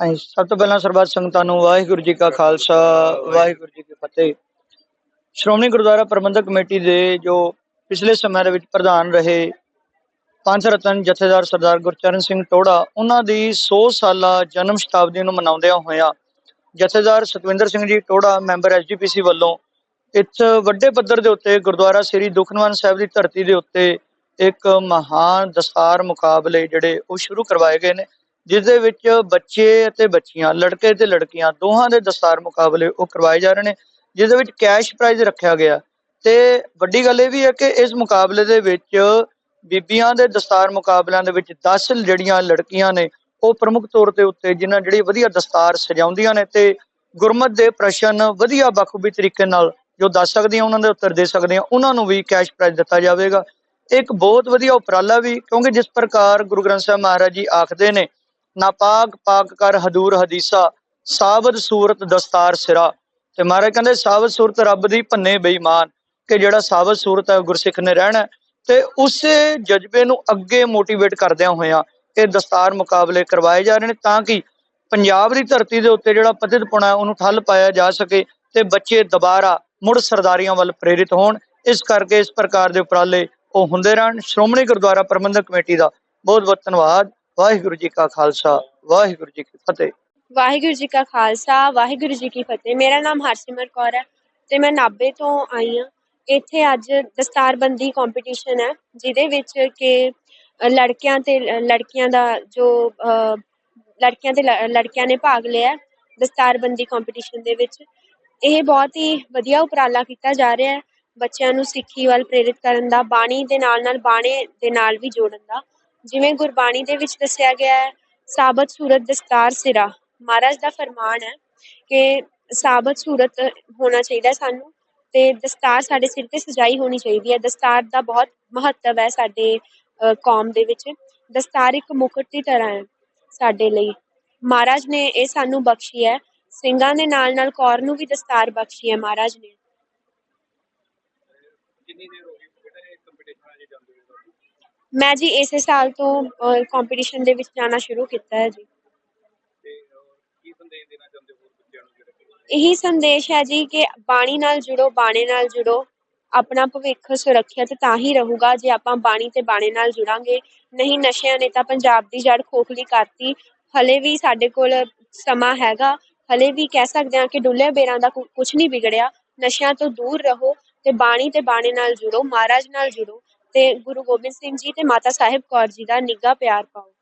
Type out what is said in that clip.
ਹਾਂਜੀ, ਸਭ ਤੋਂ ਪਹਿਲਾਂ ਸਰਬੱਤ ਸੰਗਤਾਂ ਨੂੰ ਵਾਹਿਗੁਰੂ ਜੀ ਕਾ ਖਾਲਸਾ, ਵਾਹਿਗੁਰੂ ਜੀ ਕੀ ਫਤਿਹ। ਸ਼੍ਰੋਮਣੀ ਗੁਰਦੁਆਰਾ ਪ੍ਰਬੰਧਕ ਕਮੇਟੀ ਦੇ ਜੋ ਪਿਛਲੇ ਸਮੇਂ ਦੇ ਵਿੱਚ ਪ੍ਰਧਾਨ ਰਹੇ ਪੰਜ ਰਤਨ ਜਥੇਦਾਰ ਸਰਦਾਰ ਗੁਰਚਰਨ ਸਿੰਘ ਟੋੜਾ ਉਹਨਾਂ ਦੀ 100 ਸਾਲਾ ਜਨਮ ਸ਼ਤਾਬਦੀ ਨੂੰ ਮਨਾਉਂਦਿਆਂ ਹੋਇਆਂ ਜਥੇਦਾਰ ਸਤਵਿੰਦਰ ਸਿੰਘ ਜੀ ਟੋੜਾ ਮੈਂਬਰ ਐਸਜੀਪੀਸੀ ਵੱਲੋਂ ਇੱਥੇ ਵੱਡੇ ਪੱਧਰ ਦੇ ਉੱਤੇ ਗੁਰਦੁਆਰਾ ਸ੍ਰੀ ਦੁਖਨਿਵਾਰਨ ਸਾਹਿਬ ਦੀ ਧਰਤੀ ਦੇ ਉੱਤੇ ਇੱਕ ਮਹਾਨ ਦਸਤਾਰ ਮੁਕਾਬਲੇ ਜਿਹੜੇ ਉਹ ਸ਼ੁਰੂ ਕਰਵਾਏ ਗਏ ਨੇ। ਜਿਸ ਦੇ ਵਿੱਚ ਬੱਚੇ ਅਤੇ ਬੱਚੀਆਂ, ਲੜਕੇ ਤੇ ਲੜਕੀਆਂ, ਦੋਹਾਂ ਦੇ ਦਸਤਾਰ ਮੁਕਾਬਲੇ ਉਹ ਕਰਵਾਏ ਜਾ ਰਹੇ ਨੇ ਜਿਸ ਦੇ ਵਿੱਚ ਕੈਸ਼ ਪ੍ਰਾਈਜ਼ ਰੱਖਿਆ ਗਿਆ। ਤੇ ਵੱਡੀ ਗੱਲ ਇਹ ਵੀ ਹੈ ਕਿ ਇਸ ਮੁਕਾਬਲੇ ਦੇ ਵਿੱਚ ਬੀਬੀਆਂ ਦੇ ਦਸਤਾਰ ਮੁਕਾਬਲਿਆਂ ਦੇ ਵਿੱਚ 10 ਜਿਹੜੀਆਂ ਲੜਕੀਆਂ ਨੇ, ਉਹ ਪ੍ਰਮੁੱਖ ਤੌਰ ਤੇ ਉੱਤੇ ਜਿਨ੍ਹਾਂ ਜਿਹੜੀ ਵਧੀਆ ਦਸਤਾਰ ਸਜਾਉਂਦੀਆਂ ਨੇ ਤੇ ਗੁਰਮਤ ਦੇ ਪ੍ਰਸ਼ਨ ਵਧੀਆ ਬਖੂਬੀ ਤਰੀਕੇ ਨਾਲ ਜੋ ਦੱਸ ਸਕਦੇ ਸਕਦੀਆਂ, ਉਹਨਾਂ ਦੇ ਉੱਤਰ ਦੇ ਸਕਦੇ ਸਕਦੀਆਂ ਉਹਨਾਂ ਨੂੰ ਵੀ ਕੈਸ਼ ਪ੍ਰਾਈਜ਼ ਦਿੱਤਾ ਜਾਵੇਗਾ। ਇੱਕ ਬਹੁਤ ਵਧੀਆ ਉਪਰਾਲਾ ਵੀ, ਕਿਉਂਕਿ ਜਿਸ ਪ੍ਰਕਾਰ ਗੁਰੂ ਗ੍ਰੰਥ ਸਾਹਿਬ ਮਹਾਰਾਜ ਜੀ ਆਖਦੇ ਨੇ ਨਾਪਾਕ ਪਾਕ ਕਰ ਹਦੂਰ ਹਦੀਸਾ ਸਾਬਤ ਸੂਰਤ ਦਸਤਾਰ ਸਿਰਾ। ਤੇ ਮਹਾਰਾਜ ਕਹਿੰਦੇ ਸਾਬਤ ਸੂਰਤ ਰੱਬ ਦੀ ਭੰਨੇ ਬੇਈਮਾਨ, ਕਿ ਜਿਹੜਾ ਸਾਬਤ ਸੂਰਤ ਹੈ ਗੁਰਸਿੱਖ ਨੇ ਰਹਿਣਾ ਤੇ ਉਸੇ ਜਜ਼ਬੇ ਨੂੰ ਅੱਗੇ ਮੋਟੀਵੇਟ ਕਰਦਿਆਂ ਹੋਇਆਂ ਇਹ ਦਸਤਾਰ ਮੁਕਾਬਲੇ ਕਰਵਾਏ ਜਾ ਰਹੇ ਨੇ, ਤਾਂ ਕਿ ਪੰਜਾਬ ਦੀ ਧਰਤੀ ਦੇ ਉੱਤੇ ਜਿਹੜਾ ਪਤਿਤਪੁਣਾ ਹੈ, ਉਹਨੂੰ ਠੱਲ ਪਾਇਆ ਜਾ ਸਕੇ ਤੇ ਬੱਚੇ ਦੁਬਾਰਾ ਮੁੜ ਸਰਦਾਰੀਆਂ ਵੱਲ ਪ੍ਰੇਰਿਤ ਹੋਣ। ਇਸ ਕਰਕੇ ਇਸ ਪ੍ਰਕਾਰ ਦੇ ਉਪਰਾਲੇ ਉਹ ਹੁੰਦੇ ਰਹਿਣ। ਸ਼੍ਰੋਮਣੀ ਗੁਰਦੁਆਰਾ ਪ੍ਰਬੰਧਕ ਕਮੇਟੀ ਦਾ ਬਹੁਤ ਬਹੁਤ ਧੰਨਵਾਦ। ਵਾਹਿਗੁਰੂ ਜੀ ਕਾ ਖਾਲਸਾ, ਵਾਹਿਗੁਰੂ ਜੀ ਕੀ ਫਤਿਹ। ਵਾਹਿਗੁਰੂ ਜੀ ਕਾ ਖਾਲਸਾ, ਵਾਹਿਗੁਰੂ ਜੀ ਕੀ ਫਤਿਹ। ਮੇਰਾ ਨਾਮ ਹਰਸਿਮਰ ਕੌਰ ਹੈ ਤੇ ਮੈਂ ਨਾਭੇ ਤੋਂ ਆਈ ਹਾਂ। ਇੱਥੇ ਅੱਜ ਦਸਤਾਰਬੰਦੀ ਕੰਪੀਟੀਸ਼ਨ ਹੈ, ਜਿਹਦੇ ਵਿੱਚ ਕਿ ਲੜਕਿਆਂ ਤੇ ਲੜਕੀਆਂ ਦਾ ਜੋ ਲੜਕੀਆਂ ਤੇ ਲ- ਲੜਕਿਆਂ ਨੇ ਭਾਗ ਲਿਆ ਦਸਤਾਰਬੰਦੀ ਕੰਪੀਟੀਸ਼ਨ ਦੇ ਵਿੱਚ। ਇਹ ਬਹੁਤ ਹੀ ਵਧੀਆ ਉਪਰਾਲਾ ਕੀਤਾ ਜਾ ਰਿਹਾ ਹੈ ਬੱਚਿਆਂ ਨੂੰ ਸਿੱਖੀ ਵੱਲ ਪ੍ਰੇਰਿਤ ਕਰਨ ਦਾ, ਬਾਣੀ ਦੇ ਨਾਲ ਨਾਲ ਬਾਣੇ ਦੇ ਨਾਲ ਵੀ ਜੋੜਨ ਦਾ। ਜਿਵੇਂ ਗੁਰਬਾਣੀ ਦੇ ਵਿੱਚ ਦੱਸਿਆ ਗਿਆ ਹੈ, ਸਾਬਤ ਸੂਰਤ ਦਸਤਾਰ ਸਿਰਾ। ਮਹਾਰਾਜ ਦਾ ਫਰਮਾਨ ਹੈ ਕਿ ਸਾਬਤ ਸੂਰਤ ਹੋਣਾ ਚਾਹੀਦਾ ਸਾਨੂੰ ਤੇ ਦਸਤਾਰ ਸਾਡੇ ਸਿਰ ਤੇ ਸਜਾਈ ਹੋਣੀ ਚਾਹੀਦੀ ਹੈ। ਦਸਤਾਰ ਦਾ ਬਹੁਤ ਮਹੱਤਵ ਹੈ ਸਾਡੇ ਕੌਮ ਦੇ ਵਿੱਚ। ਦਸਤਾਰ ਇੱਕ ਮੁਕਟ ਦੀ ਤਰ੍ਹਾਂ ਹੈ ਸਾਡੇ ਲਈ। ਮਹਾਰਾਜ ਨੇ ਇਹ ਸਾਨੂੰ ਬਖਸ਼ੀ ਹੈ। ਸਿੰਘਾਂ ਦੇ ਨਾਲ ਨਾਲ ਕੌਰ ਨੂੰ ਵੀ ਦਸਤਾਰ ਬਖਸ਼ੀ ਹੈ ਮਹਾਰਾਜ ਨੇ। ਕਿੰਨੀ ਦੇਰ ਹੋ ਗਈ? ਕਿਹੜੇ ਕੰਪੀਟੀਸ਼ਨਾਂ 'ਚ ਜਾਂਦੇ ਹੋ ਮੈਂ ਜੀ ਇਸੇ ਸਾਲ ਤੋਂ ਕੰਪੀਟੀਸ਼ਨ ਦੇ ਵਿੱਚ ਜਾਣਾ ਸ਼ੁਰੂ ਕੀਤਾ ਹੈ ਜੀ। ਤੇ ਅਹ, ਕੀ ਸੰਦੇਸ਼ ਦੇਣਾ ਚਾਹੁੰਦੇ ਹੋ ਹੋਰ ਬੱਚਿਆਂ ਨੂੰ ਜਿਹੜੇ ਕਿ ਇਹੀ ਸੰਦੇਸ਼ ਹੈ ਜੀ ਕਿ ਬਾਣੀ ਨਾਲ ਜੁੜੋ ਬਾਣੇ ਨਾਲ ਜੁੜੋ। ਆਪਣਾ ਭਵਿੱਖ ਸੁਰੱਖਿਅਤ ਤਾਂ ਹੀ ਰਹੂਗਾ ਜੇ ਆਪਾਂ ਬਾਣੀ ਤੇ ਬਾਣੇ ਨਾਲ ਜੁੜਾਂਗੇ। ਨਹੀਂ ਨਸ਼ਿਆਂ ਨੇ ਤਾਂ ਪੰਜਾਬ ਦੀ ਜੜ ਖੋਖਲੀ ਕਰਤੀ। ਹਲੇ ਵੀ ਸਾਡੇ ਕੋਲ ਸਮਾਂ ਹੈਗਾ। ਹਲੇ ਵੀ ਕਹਿ ਸਕਦੇ ਹਾਂ ਕਿ ਡੁੱਲੇ ਬੇਰਾਂ ਦਾ ਕੁਝ ਨਹੀਂ ਵਿਗੜਿਆ। ਨਸ਼ਿਆਂ ਤੋਂ ਦੂਰ ਰਹੋ ਤੇ ਬਾਣੀ ਤੇ ਬਾਣੇ ਨਾਲ ਜੁੜੋ ਮਹਾਰਾਜ ਨਾਲ ਜੁੜੋ। ਤੇ ਗੁਰੂ ਗੋਬਿੰਦ ਸਿੰਘ ਜੀ ਤੇ ਮਾਤਾ ਸਾਹਿਬ ਕੌਰ ਜੀ ਦਾ ਨਿੱਘਾ ਪਿਆਰ ਪਾਓ।